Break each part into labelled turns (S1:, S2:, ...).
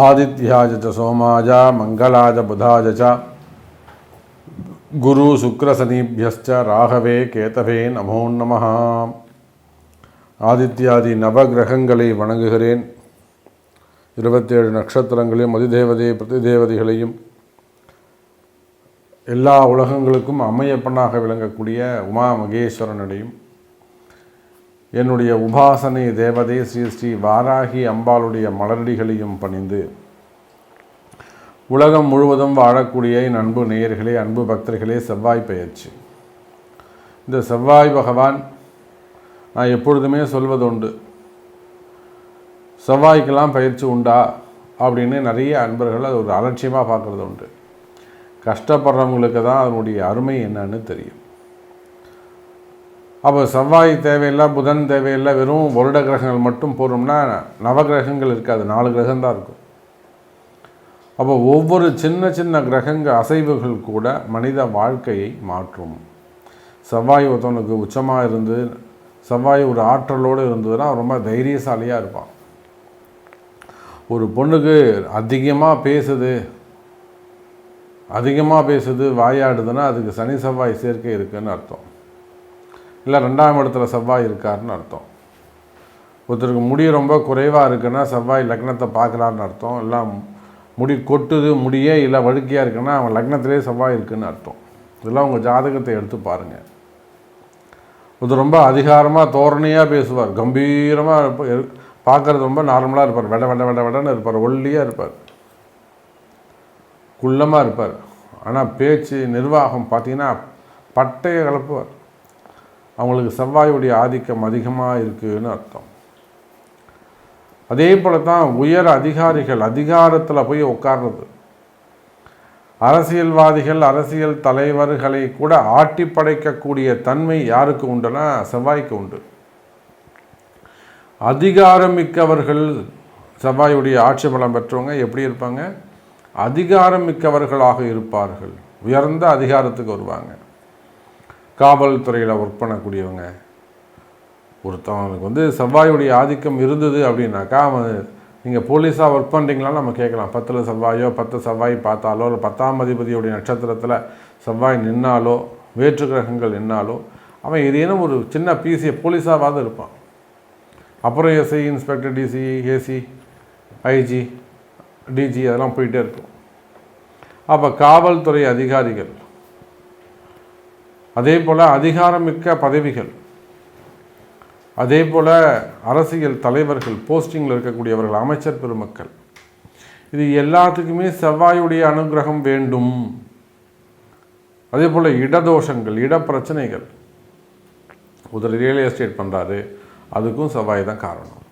S1: ஆதித்யாஜ ச சோமாஜ மங்களாஜ புதாஜ ச குரு சுக்ரசனீபியஸ்ச ராகவே கேதவே நமோ நம ஆதித்யாதி நவகிரகங்களை வணங்குகிறேன். இருபத்தேழு நட்சத்திரங்களையும் அதிதேவதை பிரதிதேவதைகளையும் எல்லா உலகங்களுக்கும் அமையப்பனாக விளங்கக்கூடிய உமா மகேஸ்வரனடையும் என்னுடைய உபாசனை தேவதை ஸ்ரீ ஸ்ரீ வாராகி அம்பாளுடைய மலரடிகளையும் பணிந்து. உலகம் முழுவதும் வாழக்கூடிய என் அன்பு நேயர்களே அன்பு பக்தர்களே செவ்வாய் பெயர்ச்சி. இந்த செவ்வாய் பகவான் நான் எப்பொழுதுமே சொல்வது உண்டு செவ்வாய்க்கெல்லாம் பயிற்சி உண்டா அப்படின்னு நிறைய அன்பர்கள் அது ஒரு அலட்சியமாக பார்க்குறது உண்டு கஷ்டப்படுறவங்களுக்கு தான் அதனுடைய அருமை என்னன்னு தெரியும். அப்போ செவ்வாய் தேவையில்லை புதன் தேவையில்லை வெறும் வருட கிரகங்கள் மட்டும் போகிறோம்னா நவகிரகங்கள் இருக்காது நாலு கிரகம்தான் இருக்கும். அப்போ ஒவ்வொரு சின்ன சின்ன கிரகங்க அசைவுகள் கூட மனித வாழ்க்கையை மாற்றும். செவ்வாய் ஒருத்தவனுக்கு உச்சமாக இருந்து செவ்வாய் ஒரு ஆற்றலோடு இருந்ததுன்னா ரொம்ப தைரியசாலியாக இருப்பான். ஒரு பொண்ணுக்கு அதிகமாக பேசுது அதிகமாக பேசுது வாயாடுதுன்னா அதுக்கு சனி செவ்வாய் சேர்க்கை இருக்குன்னு அர்த்தம். இல்லை ரெண்டாம் இடத்துல செவ்வாய் இருக்காருன்னு அர்த்தம். ஒருத்தருக்கு முடி ரொம்ப குறைவாக இருக்குன்னா செவ்வாய் லக்னத்தை பார்க்கலான்னு அர்த்தம். இல்லை முடி கொட்டுது முடியே இல்லை வழுக்கையாக இருக்குன்னா அவன் லக்னத்திலே செவ்வாய் இருக்குன்னு அர்த்தம். இதெல்லாம் உங்கள் ஜாதகத்தை எடுத்து பாருங்கள் இது ரொம்ப அதிகாரமாக தோரணையாக பேசுவார். கம்பீரமாக இருப்பார் பார்க்குறது ரொம்ப நார்மலாக இருப்பார். வெட வெட வெட வெடன்னு இருப்பார். ஒல்லியாக இருப்பார். குள்ளமாக இருப்பார். ஆனால் பேச்சு நிர்வாகம் பார்த்தீங்கன்னா பட்டைய கலப்புவார். அவங்களுக்கு செவ்வாயுடைய ஆதிக்கம் அதிகமாக இருக்குதுன்னு அர்த்தம். அதே போல தான் உயர் அதிகாரிகள் அதிகாரத்தில் போய் உட்கார்றது அரசியல்வாதிகள் அரசியல் தலைவர்களை கூட ஆட்டி படைக்கக்கூடிய தன்மை யாருக்கு உண்டுனா செவ்வாய்க்கு உண்டு. அதிகாரமிக்கவர்கள் செவ்வாயுடைய ஆட்சி பலம் பெற்றவங்க எப்படி இருப்பாங்க? அதிகாரமிக்கவர்களாக இருப்பார்கள். உயர்ந்த அதிகாரத்துக்கு வருவாங்க. காவல்துறையில் ஒர்க் பண்ணக்கூடியவங்க. ஒருத்தவனுக்கு வந்து செவ்வாயுடைய ஆதிக்கம் இருந்தது அப்படின்னாக்கா அவன் நீங்கள் போலீஸாக ஒர்க் பண்ணுறீங்களான்னு நம்ம கேட்கலாம். பத்தில் செவ்வாயோ பத்து செவ்வாய் பார்த்தாலோ இல்லை பத்தாம் அதிபதியுடைய நட்சத்திரத்தில் செவ்வாய் நின்னாலோ வேற்று கிரகங்கள் நின்னாலோ அவன் ஏதேனும் ஒரு சின்ன பிசியை போலீஸாவது இருப்பான். அப்புறம் SI inspector DC AC IG DG அதெல்லாம் போயிட்டே இருக்கும். அப்போ காவல்துறை அதிகாரிகள் அதே போல் அதிகாரமிக்க பதவிகள் அதே போல் அரசியல் தலைவர்கள் போஸ்டிங்கில் இருக்கக்கூடியவர்கள் அமைச்சர் பெருமக்கள் இது எல்லாத்துக்குமே செவ்வாயுடைய அனுகிரகம் வேண்டும். அதே போல் இடதோஷங்கள் இட பிரச்சனைகள் ஒருத்தர் ரியல் எஸ்டேட் பண்ணுறாரு அதுக்கும் செவ்வாய் தான் காரணம்.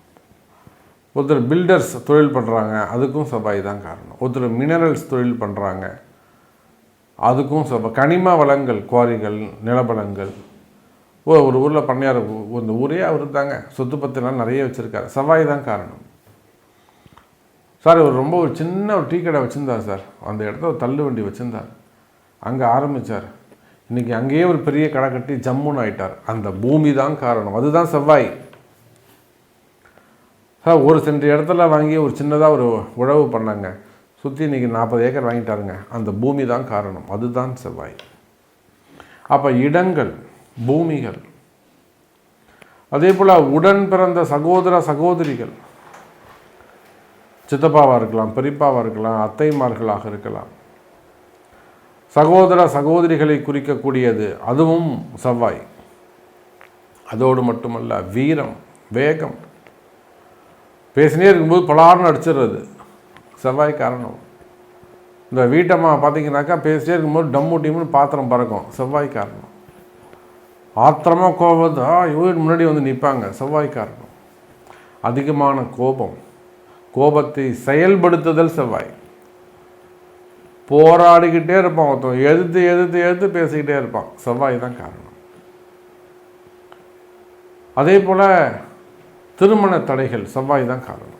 S1: ஒருத்தர் பில்டர்ஸ் தொழில் பண்ணுறாங்க அதுக்கும் செவ்வாய் தான் காரணம். ஒருத்தர் மினரல்ஸ் தொழில் பண்ணுறாங்க அதுக்கும் செவ்வாய் கனிம வளங்கள் குவாரிகள் நிலபலங்கள் ஓ ஒரு ஊரில் பண்ணையார் இந்த ஊரே அவர் தாங்க. சொத்து பத்திலாம் நிறைய வச்சுருக்காரு. செவ்வாய் தான் காரணம். சார் ஒரு ரொம்ப ஒரு சின்ன ஒரு டீ கடை வச்சுருந்தார் சார். அந்த இடத்த ஒரு தள்ளு வண்டி வச்சுருந்தார். அங்கே ஆரம்பித்தார் இன்றைக்கி அங்கேயே ஒரு பெரிய கடை கட்டி ஜம்முன்னு ஆயிட்டார். அந்த பூமி தான் காரணம். அதுதான் செவ்வாய். சார் ஒரு சென்ற இடத்துல வாங்கி ஒரு சின்னதாக ஒரு உழவு பண்ணாங்க. சுற்றி இன்றைக்கி நாற்பது ஏக்கர் வாங்கிட்டாருங்க. அந்த பூமி தான் காரணம். அதுதான் செவ்வாய். அப்போ இடங்கள் பூமிகள். அதே போல் உடன் பிறந்த சகோதர சகோதரிகள். சித்தப்பாவாக இருக்கலாம் பெரியப்பாவாக இருக்கலாம் அத்தைமார்களாக இருக்கலாம். சகோதர சகோதரிகளை குறிக்கக்கூடியது அதுவும் செவ்வாய். அதோடு மட்டுமல்ல வீரம் வேகம். பேசினே இருக்கும்போது பலார்னு அடிச்சிடுறது. செவ்வாய் காரணம். இந்த வீட்டம்மா பார்த்தீங்கன்னாக்கா பேசிட்டே இருக்கும்போது டம்மு டீம்னு பாத்திரம் பறக்கும். செவ்வாய் காரணம். ஆத்திரமாக கோபத்தை ஆ முன்னாடி வந்து நிற்பாங்க செவ்வாய் காரணம். அதிகமான கோபம். கோபத்தை செயல்படுத்துதல் செவ்வாய். போராடிக்கிட்டே இருப்பான் ஒருத்தன். எதிர்த்து எதிர்த்து எதிர்த்து பேசிக்கிட்டே இருப்பான். செவ்வாய் தான் காரணம். அதே போல் திருமண தடைகள் செவ்வாய் தான் காரணம்.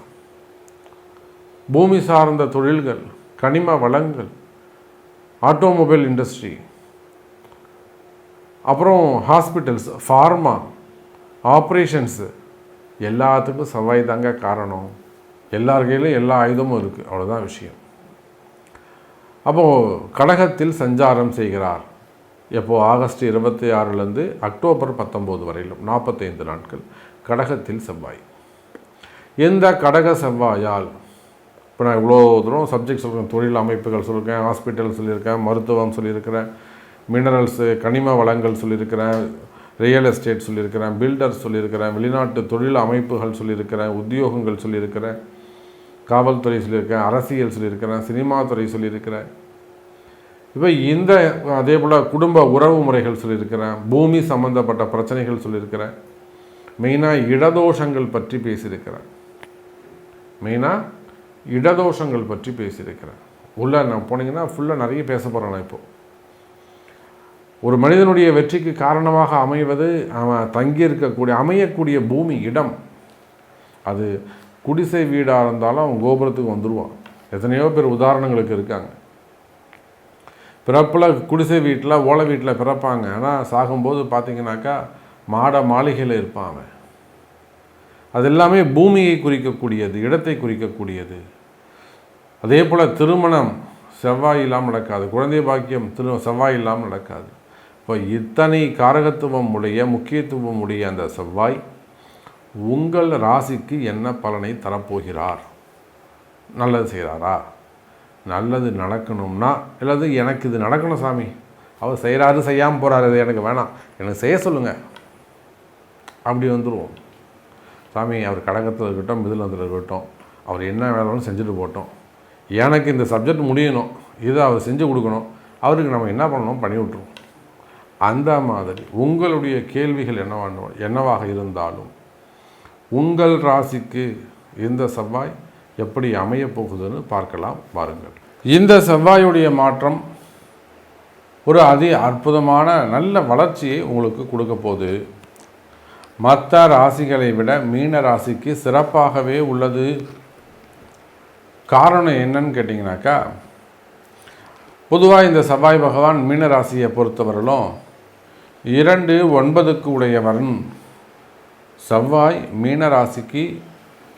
S1: பூமி சார்ந்த தொழில்கள் கனிம வளங்கள் ஆட்டோமொபைல் இண்டஸ்ட்ரி அப்புறம் ஹாஸ்பிட்டல்ஸ் ஃபார்மா ஆப்ரேஷன்ஸு எல்லாத்துக்கும் செவ்வாய் தாங்க காரணம். எல்லார் கையிலும் எல்லா ஆயுதமும் இருக்குது அவ்வளோதான் விஷயம். அப்போது கடகத்தில் சஞ்சாரம் செய்கிறார். எப்போது ஆகஸ்ட் இருபத்தி ஆறுலேருந்து அக்டோபர் பத்தொம்போது வரையிலும் நாற்பத்தைந்து நாட்கள் கடகத்தில் செவ்வாய். எந்த கடக செவ்வாயால் இப்போ நான் இவ்வளோ தூரம் சப்ஜெக்ட் சொல்கிறேன் தொழில் அமைப்புகள் சொல்லியிருக்கேன் ஹாஸ்பிட்டல் சொல்லியிருக்கேன் மருத்துவம் சொல்லியிருக்கிறேன் மினரல்ஸு கனிம வளங்கள் சொல்லியிருக்கிறேன் ரியல் எஸ்டேட் சொல்லியிருக்கிறேன் பில்டர்ஸ் சொல்லியிருக்கிறேன் வெளிநாட்டு தொழில் அமைப்புகள் சொல்லியிருக்கிறேன் உத்தியோகங்கள் சொல்லியிருக்கிறேன் காவல்துறை சொல்லியிருக்கேன் அரசியல் சொல்லியிருக்கிறேன் சினிமா துறை சொல்லியிருக்கிறேன். இப்போ இந்த அதே போல் குடும்ப உறவு முறைகள் சொல்லியிருக்கிறேன் பூமி சம்மந்தப்பட்ட பிரச்சனைகள் சொல்லியிருக்கிறேன். மெயினாக இடதோஷங்கள் பற்றி பேசியிருக்கிறேன். மெயினாக இடதோஷங்கள் பற்றி பேசியிருக்கிறேன் உள்ளே நான் போனீங்கன்னா ஃபுல்லாக நிறைய பேச போகிறேன் நான் இப்போது ஒரு மனிதனுடைய வெற்றிக்கு காரணமாக அமைவது அவன் தங்கியிருக்கக்கூடிய அமையக்கூடிய பூமி இடம். அது குடிசை வீடாக இருந்தாலும் அவன் கோபுரத்துக்கு வந்துடுவான் எத்தனையோ பேர் உதாரணங்களுக்கு இருக்காங்க. பிறப்பில் குடிசை வீட்டில் ஓலை வீட்டில் பிறப்பாங்க. ஆனால் சாகும்போது பார்த்தீங்கன்னாக்கா மாட மாளிகையில் இருப்பான் அவன். அது எல்லாமே பூமியை குறிக்கக்கூடியது இடத்தை குறிக்கக்கூடியது. அதே போல் திருமணம் செவ்வாய் இல்லாமல் நடக்காது. குழந்தை பாக்கியம் திரு செவ்வாய் இல்லாமல் நடக்காது. இப்போ இத்தனை காரகத்துவம் உடைய முக்கியத்துவம் உடைய அந்த செவ்வாய் உங்கள் ராசிக்கு என்ன பலனை தரப்போகிறார்? நல்லது செய்கிறாரா நல்லது நடக்கணும்னா அல்லது எனக்கு இது நடக்கணும் சாமி. அவர் செய்கிறாரு செய்யாமல் போகிறாரு இது எனக்கு வேணாம். எனக்கு செய்ய சொல்லுங்கள் அப்படி வந்துடுவோம் சாமி அவர் கடகத்தில் இருக்கட்டும் மிதிலத்தில் இருக்கட்டும் அவர் என்ன வேணாலும் செஞ்சுட்டு போட்டோம் எனக்கு இந்த சப்ஜெக்ட் முடியணும். இதை அவர் செஞ்சு கொடுக்கணும். அவருக்கு நம்ம என்ன பண்ணணும்? பண்ணி விட்ருவோம் அந்த மாதிரி உங்களுடைய கேள்விகள் என்னவான என்னவாக இருந்தாலும் உங்கள் ராசிக்கு இந்த செவ்வாய் எப்படி அமையப் போகுதுன்னு பார்க்கலாம். பாருங்கள் இந்த செவ்வாயுடைய மாற்றம் ஒரு அதி அற்புதமான நல்ல வளர்ச்சியை உங்களுக்கு கொடுக்க போகுது. மற்ற ராசிகளை விட மீன ராசிக்கு சிறப்பாகவே உள்ளது. காரணம் என்னன்னு கேட்டிங்கனாக்கா பொதுவாக இந்த செவ்வாய் பகவான் மீன ராசியை பொறுத்தவரையிலும் இரண்டு ஒன்பதுக்கு உடையவன் செவ்வாய் மீன ராசிக்கு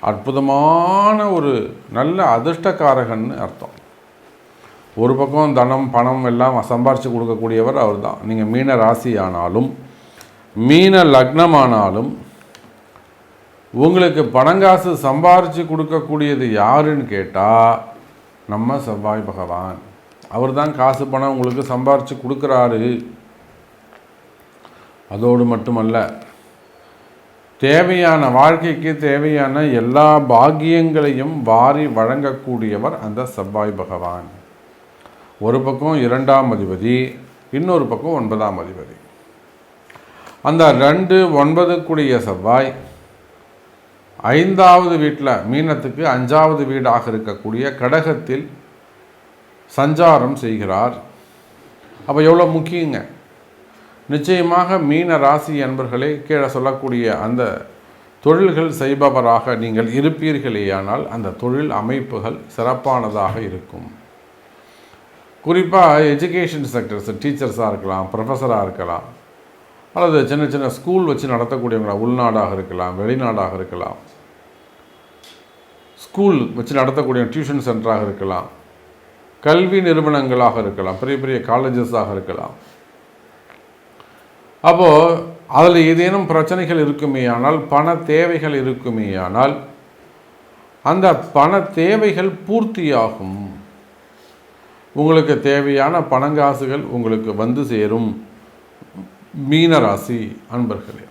S1: அற்புதமான ஒரு நல்ல அதிர்ஷ்டக்காரகன்னு அர்த்தம். ஒரு பக்கம் தனம் பணம் எல்லாம் சம்பாரித்து கொடுக்கக்கூடியவர் அவர் தான் நீங்கள் மீன ராசி ஆனாலும் மீன லக்னமானாலும் உங்களுக்கு பணங்காசு சம்பாரித்து கொடுக்கக்கூடியது யாருன்னு கேட்டால் நம்ம செவ்வாய் பகவான். அவர் தான் காசு பணம் உங்களுக்கு சம்பாரித்து கொடுக்குறாரு. அதோடு மட்டுமல்ல தேவையான வாழ்க்கைக்கு தேவையான எல்லா பாக்கியங்களையும் வாரி வழங்கக்கூடியவர் அந்த செவ்வாய் பகவான். ஒரு பக்கம் இரண்டாம் அதிபதி இன்னொரு பக்கம் ஒன்பதாம் அதிபதி. அந்த ரெண்டு ஒன்பதுக்குடிய செவ்வாய் ஐந்தாவது வீட்டில் மீனத்துக்கு அஞ்சாவது வீடாக இருக்கக்கூடிய கடகத்தில் சஞ்சாரம் செய்கிறார். அப்போ எவ்வளோ முக்கியங்க? நிச்சயமாக மீன ராசி என்பர்களே கீழே சொல்லக்கூடிய அந்த தொழில்கள் செய்பவராக நீங்கள் இருப்பீர்களேயானால் அந்த தொழில் அமைப்புகள் சிறப்பானதாக இருக்கும். குறிப்பாக எஜுகேஷன் செக்டர்ஸ் டீச்சர்ஸாக இருக்கலாம் ப்ரொஃபஸராக இருக்கலாம். அல்லது சின்ன சின்ன ஸ்கூல் வச்சு நடத்தக்கூடியவங்களா உள்நாடாக இருக்கலாம் வெளிநாடாக இருக்கலாம். ஸ்கூல் வச்சு நடத்தக்கூடிய டியூஷன் சென்டராக இருக்கலாம். கல்வி நிறுவனங்களாக இருக்கலாம் பெரிய பெரிய காலேஜஸாக இருக்கலாம். அப்போது அதில் ஏதேனும் பிரச்சனைகள் இருக்குமே ஆனால் பண தேவைகள் இருக்குமே ஆனால் அந்த பண தேவைகள் பூர்த்தியாகும். உங்களுக்கு தேவையான பணங்காசுகள் உங்களுக்கு வந்து சேரும். மீனராசி அன்பர்களே.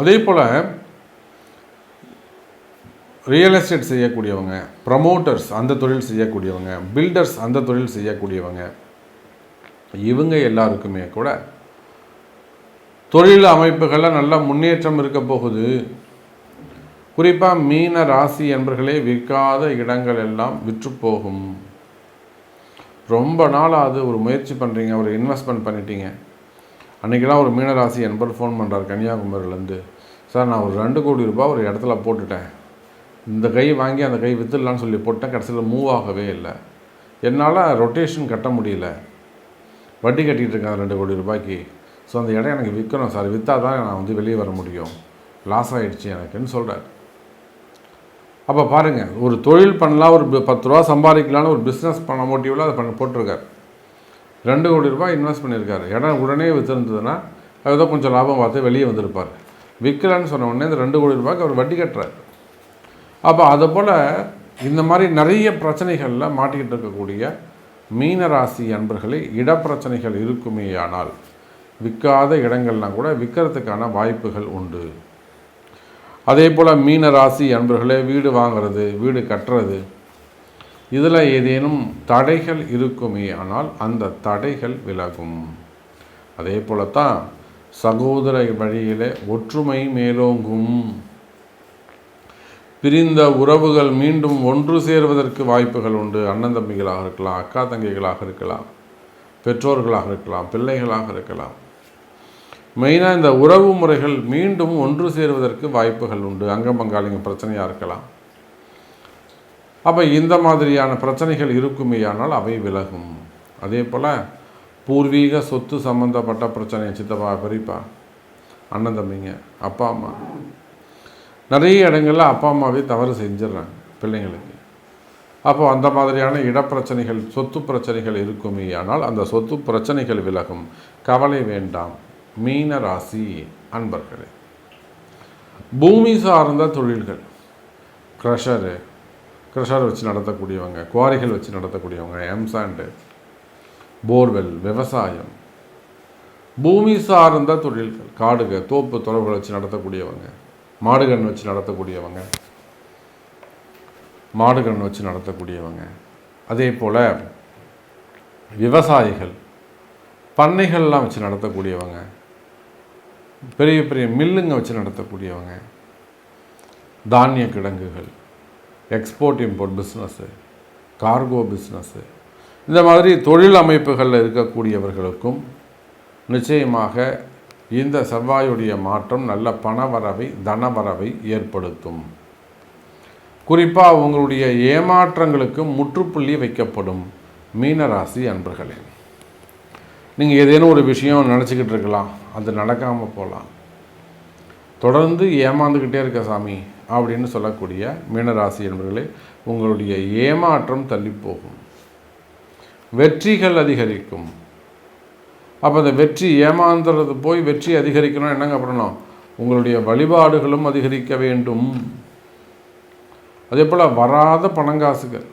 S1: அதே போல் ரியல் எஸ்டேட் செய்யக்கூடியவங்க ப்ரமோட்டர்ஸ் அந்த தொழில் செய்யக்கூடியவங்க பில்டர்ஸ் அந்த தொழில் செய்யக்கூடியவங்க இவங்க எல்லாருக்குமே கூட தொழில் அமைப்புகளில் நல்ல முன்னேற்றம் இருக்க போகுது. குறிப்பாக மீன ராசி என்பர்களே விற்காத இடங்கள் எல்லாம் விற்று போகும். ரொம்ப நாளாவது ஒரு முயற்சி பண்ணுறீங்க ஒரு இன்வெஸ்ட்மெண்ட் பண்ணிட்டீங்க. அன்றைக்கெல்லாம் ஒரு மீனராசி என்பர் ஃபோன் பண்ணுறார் கன்னியாகுமரியிலேருந்து. சார் நான் ஒரு ரெண்டு கோடி ரூபாய் ஒரு இடத்துல போட்டுட்டேன். இந்த கை வாங்கி அந்த கை விற்றுடலான்னு சொல்லி போட்டேன். கடைசியில் மூவ் ஆகவே இல்லை. என்னால் ரொட்டேஷன் கட்ட முடியல. வட்டி கட்டிகிட்டு இருக்கேன் ரெண்டு கோடி ரூபாய்க்கு. ஸோ அந்த இடம் எனக்கு விற்கணும் சார். விற்றா தான் நான் வந்து வெளியே வர முடியும். லாஸ் ஆகிடுச்சு எனக்குன்னு சொல்கிறார் அப்போ பாருங்கள் ஒரு தொழில் பண்ணலாம் ஒரு பத்து ரூபா சம்பாதிக்கலான்னு ஒரு பிஸ்னஸ் பண்ண மோட்டிவில் அதை பண்ண போட்டிருக்காரு. ரெண்டு கோடி ரூபாய் இன்வெஸ்ட் பண்ணியிருக்காரு. இடம் உடனே விற்றுருந்ததுன்னா ஏதோ கொஞ்சம் லாபம் பார்த்து வெளியே வந்திருப்பார். விற்கலன்னு சொன்ன உடனே இந்த ரெண்டு கோடி ரூபாய்க்கு அவர் வட்டி கட்டுறாரு. அப்போ அதை போல் இந்த மாதிரி நிறைய பிரச்சனைகளில் மாட்டிக்கிட்டு இருக்கக்கூடிய மீனராசி அன்பர்களே இடப்பிரச்சனைகள் இருக்குமே ஆனால் விற்காத இடங்கள்லாம் கூட விற்கிறதுக்கான வாய்ப்புகள் உண்டு. அதே போல் மீன ராசி அன்பர்களே வீடு வாங்கிறது வீடு கட்டுறது இதில் ஏதேனும் தடைகள் இருக்குமே ஆனால் அந்த தடைகள் விலகும். அதே போலத்தான் சகோதர வழியிலே ஒற்றுமை மேலோங்கும். பிரிந்த உறவுகள் மீண்டும் ஒன்று சேருவதற்கு வாய்ப்புகள் உண்டு. அண்ணன் தம்பிகளாக இருக்கலாம் அக்கா தங்கைகளாக இருக்கலாம் பெற்றோர்களாக இருக்கலாம் பிள்ளைகளாக இருக்கலாம். மெயினாக இந்த உறவு முறைகள் மீண்டும் ஒன்று சேருவதற்கு வாய்ப்புகள் உண்டு. அங்கம் பங்காளிங்க பிரச்சனையாக இருக்கலாம். அப்போ இந்த மாதிரியான பிரச்சனைகள் இருக்குமேயானால் அவை விலகும். அதே போல் பூர்வீக சொத்து சம்மந்தப்பட்ட பிரச்சனை சித்தப்பா பெரியப்பா அண்ணன் தம்பிங்க அப்பா அம்மா. நிறைய இடங்களில் அப்பா அம்மாவே தவறு செஞ்சிடுறாங்க பிள்ளைங்களுக்கு. அப்போ அந்த மாதிரியான இடப்பிரச்சனைகள் சொத்து பிரச்சனைகள் இருக்குமே ஆனால் அந்த சொத்து பிரச்சனைகள் விலகும். கவலை வேண்டாம். மீன ராசி அன்பர்களே பூமி சார்ந்த தொழில்கள் க்ரஷரு க்ரஷர் வச்சு நடத்தக்கூடியவங்க குவாரிகள் வச்சு நடத்தக்கூடியவங்க எம்சாண்டு போர்வெல் விவசாயம் பூமி சார்ந்த தொழில்கள் காடுக தோப்பு தொடர்புகள் வச்சு நடத்தக்கூடியவங்க மாடுகன் வச்சு நடத்தக்கூடியவங்க மாடுகன் வச்சு நடத்தக்கூடியவங்க. அதே போல் விவசாயிகள் பண்ணைகள்லாம் வச்சு நடத்தக்கூடியவங்க. பெரிய பெரிய மில்லுங்க வச்சு நடத்தக்கூடியவங்க. தானிய கிடங்குகள் export import business cargo business இந்த மாதிரி தொழில் அமைப்புகளில் இருக்கக்கூடியவர்களுக்கும் நிச்சயமாக இந்த செவ்வாயுடைய மாற்றம் நல்ல பணவரவை தனவரவை ஏற்படுத்தும். குறிப்பாக உங்களுடைய ஏமாற்றங்களுக்கு முற்றுப்புள்ளி வைக்கப்படும் மீனராசி அன்பர்களே. நீங்கள் ஏதேனும் ஒரு விஷயம் நினச்சிக்கிட்டு இருக்கலாம். அது நடக்காமல் போகலாம் தொடர்ந்து ஏமாந்துக்கிட்டே இருக்க சாமி அப்படின்னு சொல்லக்கூடிய மீனராசி என்பர்களே உங்களுடைய ஏமாற்றம் தள்ளி போகும் வெற்றிகள் அதிகரிக்கும். அப்போ அந்த வெற்றி ஏமாந்துறது போய் வெற்றி அதிகரிக்கணும் என்னங்க பண்ணணும்? உங்களுடைய வழிபாடுகளும் அதிகரிக்க வேண்டும். அதே போல் வராத பணங்காசுகள்.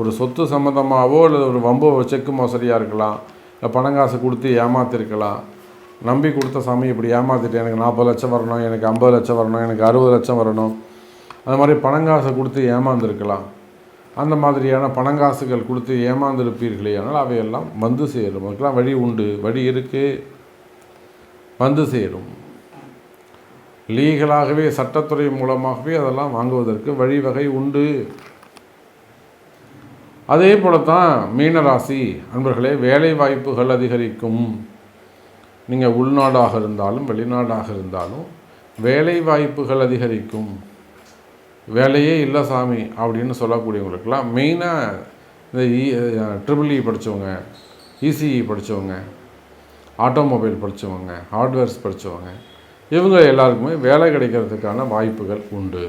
S1: ஒரு சொத்து சம்மந்தமாகவோ அல்லது ஒரு வம்பு செக்கு மோசடியாக இருக்கலாம். இல்லை பணங்காசு கொடுத்து ஏமாத்திருக்கலாம். நம்பி கொடுத்த சாமி இப்படி ஏமாத்திட்டு எனக்கு நாற்பது லட்சம் வரணும் எனக்கு ஐம்பது லட்சம் வரணும் எனக்கு அறுபது லட்சம் வரணும். அது மாதிரி பணங்காசை கொடுத்து ஏமாந்துருக்கலாம். அந்த மாதிரியான பணங்காசுகள் கொடுத்து ஏமாந்திருப்பீர்களே ஆனால் அவையெல்லாம் வந்து சேரும். அதுக்கெல்லாம் வழி உண்டு. வழி இருக்குது வந்து சேரும். லீகலாகவே சட்டத்துறை மூலமாகவே அதெல்லாம் வாங்குவதற்கு வழிவகை உண்டு. அதே போல தான் மீனராசி அன்பர்களே வேலை வாய்ப்புகள் அதிகரிக்கும். நீங்கள் உள்நாடாக இருந்தாலும் வெளிநாடாக இருந்தாலும் வேலை வாய்ப்புகள் அதிகரிக்கும். வேலையே இல்லை சாமி அப்படின்னு சொல்லக்கூடியவங்களுக்கெல்லாம் மெயினாக இந்த இ ட்ரிபிள் இ e படித்தவங்க இசிஇ படித்தவங்க ஆட்டோமொபைல் படித்தவங்க ஹார்ட்வேர்ஸ் படித்தவங்க இவங்க எல்லாருக்குமே வேலை கிடைக்கிறதுக்கான வாய்ப்புகள் உண்டு.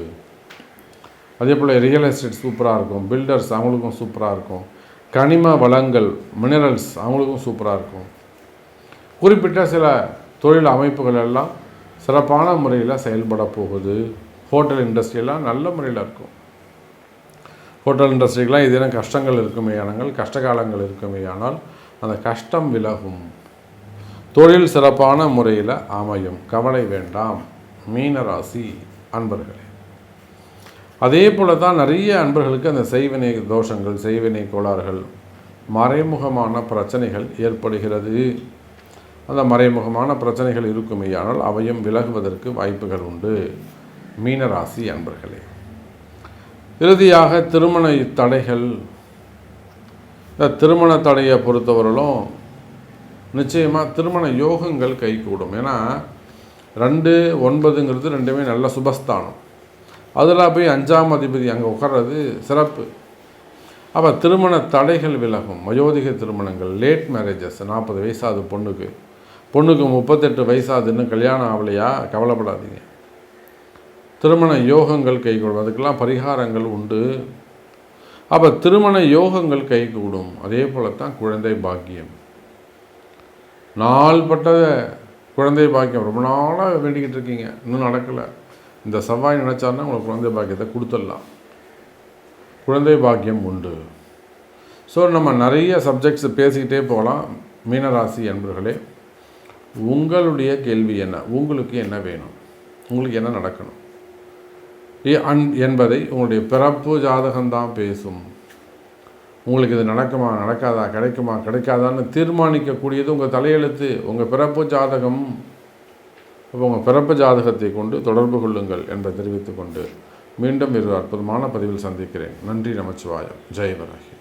S1: அதே போல் ரியல் எஸ்டேட் சூப்பராக இருக்கும். பில்டர்ஸ் அவங்களுக்கும் சூப்பராக இருக்கும். கனிம வளங்கள் மினரல்ஸ் அவங்களுக்கும் சூப்பராக இருக்கும். குறிப்பிட்ட சில தொழில் அமைப்புகள் எல்லாம் சிறப்பான முறையில் செயல்பட போகுது. ஹோட்டல் இண்டஸ்ட்ரியெல்லாம் நல்ல முறையில் இருக்கும். ஹோட்டல் இண்டஸ்ட்ரிக்கெலாம் இதெல்லாம் கஷ்டங்கள் இருக்குமேயானால் கஷ்டகாலங்கள் இருக்குமேயானால் அந்த கஷ்டம் விலகும். தொழில் சிறப்பான முறையில் அமையும். கவலை வேண்டாம். மீனராசி அன்பர்களே. அதே போல தான் நிறைய அன்பர்களுக்கு அந்த செய்வினை தோஷங்கள் செய்வினை கோளாறுகள் மறைமுகமான பிரச்சனைகள் ஏற்படுகிறது. அந்த மறைமுகமான பிரச்சனைகள் இருக்குமேயானால் அவையும் விலகுவதற்கு வாய்ப்புகள் உண்டு. மீனராசி அன்பர்களே இறுதியாக திருமண தடைகள். இந்த திருமண தடையை பொறுத்தவரையிலும் நிச்சயமாக திருமண யோகங்கள் கைகூடும். ஏன்னா ரெண்டு ஒன்பதுங்கிறது ரெண்டுமே நல்ல சுபஸ்தானம். அதெல்லாம் போய் அஞ்சாம் அதிபதி அங்கே உட்கார்றது சிறப்பு. அப்போ திருமண தடைகள் விலகும். வயோதிக திருமணங்கள் லேட் மேரேஜஸ் நாற்பது வயசாது பொண்ணுக்கு. பொண்ணுக்கு முப்பத்தெட்டு வயசாகுது இன்னும் கல்யாணம் ஆகலையா கவலைப்படாதீங்க. திருமண யோகங்கள் கைகூடும். அதுக்கெல்லாம் பரிகாரங்கள் உண்டு. அப்போ திருமண யோகங்கள் கைகூடும். அதே போல தான் குழந்தை பாக்கியம். நாள்பட்ட குழந்தை பாக்கியம். ரொம்ப நாளாக வேண்டிக்கிட்டு இருக்கீங்க. இன்னும் நடக்கலை. இந்த செவ்வாய் நினச்சாருன்னா உங்களுக்கு குழந்தை பாக்கியத்தை கொடுத்துடலாம். குழந்தை பாக்கியம் உண்டு. ஸோ நம்ம நிறைய சப்ஜெக்ட்ஸ் பேசிக்கிட்டே போகலாம். மீனராசி என்பர்களே உங்களுடைய கேள்வி என்ன? உங்களுக்கு என்ன வேணும்? உங்களுக்கு என்ன நடக்கணும்? அன் என்பதை உங்களுடைய பிறப்பு ஜாதகம்தான் பேசும். உங்களுக்கு இது நடக்குமா நடக்காதா கிடைக்குமா கிடைக்காதான்னு தீர்மானிக்கக்கூடியது உங்கள் தலையெழுத்து. உங்கள் பிறப்பு ஜாதகம் அப்போ உங்கள் பிறப்பு ஜாதகத்தை கொண்டு தொடர்பு கொள்ளுங்கள் என்பதை தெரிவித்துக்கொண்டு மீண்டும் இரு அற்புதமான பதிவில் சந்திக்கிறேன். நன்றி நமச்சிவாயம். ஜெயவராகி